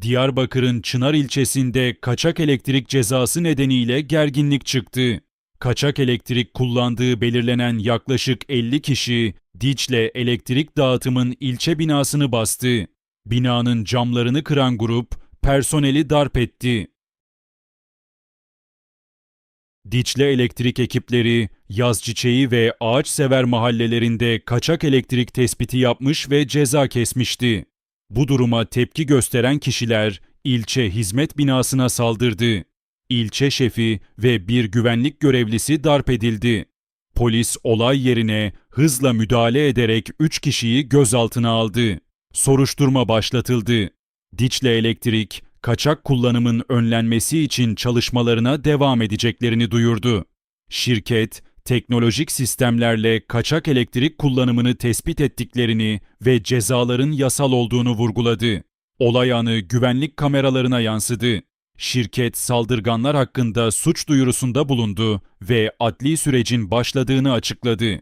Diyarbakır'ın Çınar ilçesinde kaçak elektrik cezası nedeniyle gerginlik çıktı. Kaçak elektrik kullandığı belirlenen yaklaşık 50 kişi Dicle Elektrik Dağıtım'ın ilçe binasını bastı. Binanın camlarını kıran grup personeli darp etti. Dicle elektrik ekipleri Yazçiçeği ve Ağaçsever mahallelerinde kaçak elektrik tespiti yapmış ve ceza kesmişti. Bu duruma tepki gösteren kişiler ilçe hizmet binasına saldırdı. İlçe şefi ve bir güvenlik görevlisi darp edildi. Polis olay yerine hızla müdahale ederek 3 kişiyi gözaltına aldı. Soruşturma başlatıldı. Diçle Elektrik, kaçak kullanımın önlenmesi için çalışmalarına devam edeceklerini duyurdu. Şirket, teknolojik sistemlerle kaçak elektrik kullanımını tespit ettiklerini ve cezaların yasal olduğunu vurguladı. Olay anı güvenlik kameralarına yansıdı. Şirket saldırganlar hakkında suç duyurusunda bulundu ve adli sürecin başladığını açıkladı.